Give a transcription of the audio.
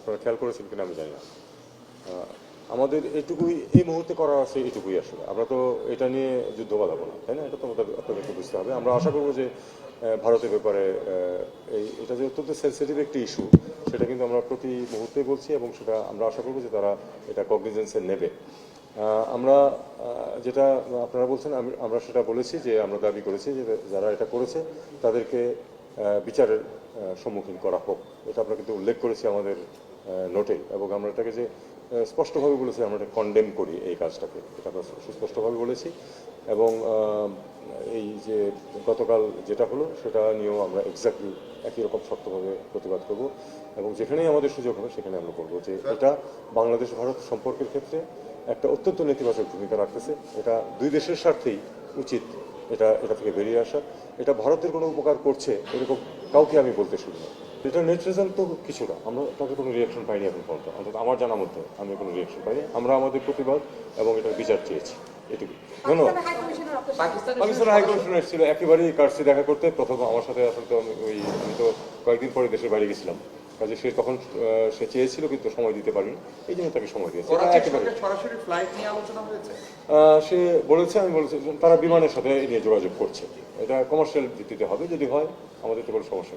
আপনারা খেয়াল করেছেন কিনা আমি জানি না। আমাদের এটুকুই, এই মুহূর্তে করা আছে এটুকুই আসলে। আমরা তো এটা নিয়ে যুদ্ধ বাঁধাবো না, তাই না? এটা তো আমাদের আপনাদেরকে বুঝতে হবে। আমরা আশা করব যে ভারতের ব্যাপারে এই, এটা যে অত্যন্ত সেন্সিটিভ একটি ইস্যু সেটা কিন্তু আমরা প্রতি মুহূর্তে বলছি এবং সেটা আমরা আশা করব যে তারা এটা কগনিজেন্সে নেবে। আমরা যেটা আপনারা বলছেন, আমি, আমরা সেটা বলেছি যে, আমরা দাবি করেছি যে, যারা এটা করেছে, তাদেরকে বিচারের সম্মুখীন করা হোক। এটা আমরা কিন্তু উল্লেখ করেছি আমাদের নোটে এবং আমরা এটাকে যে স্পষ্টভাবে বলেছি আমরা এটা কন্ডেম করি এই কাজটাকে। এটা আমরা সুস্পষ্টভাবে বলেছি এবং এই যে গতকাল যেটা হলো সেটা নিয়েও আমরা এক্স্যাক্টলি একই রকম শক্তভাবে প্রতিবাদ করব এবং যেখানেই আমাদের সুযোগ হবে সেখানে আমরা করব যে এটা বাংলাদেশ ভারত সম্পর্কের ক্ষেত্রে একটা অত্যন্ত নেতিবাচক ভূমিকা রাখতেছে। এটা দুই দেশের স্বার্থেই উচিত এটা এটা থেকে বেরিয়ে আসা। এটা ভারতের কোনো উপকার করছে এরকম কাউকে আমি বলতে শুনি না। এটা নেট রেজাল্ট তো কিছু না আমরা তাকে কোনো রিয়াকশন পাইনি এখন পর্যন্ত। অন্তত আমার জানা মধ্যে আমি কোনো রিয়াকশন পাইনি। আমরা আমাদের প্রতিবাদ এবং এটার বিচার চেয়েছি। এটুকু ধন্যবাদ। পাকিস্তান হাইকমিশনার এসেছিল। একেবারেই কার্সি দেখা করতে। প্রথম আমার সাথে আসলে তো আমি ওই আমি তো কয়েকদিন পরে দেশের বাইরে গেছিলাম। কাজে সে তখন সে চেয়েছিল কিন্তু সময় দিতে পারিনি। এই জন্য তাকে সময় দিয়েছে। এটা করাচির একেবারে সঙ্গে সরাসরি ফ্লাইট নিয়ে আলোচনা হয়েছে। আহ, সে বলেছে আমি বলেছি তারা বিমানের সাথে এই নিয়ে যোগাযোগ করছে। এটা কমার্শিয়াল ভিত্তিতে হবে। যদি হয় আমাদের তো কোনো সমস্যা নেই।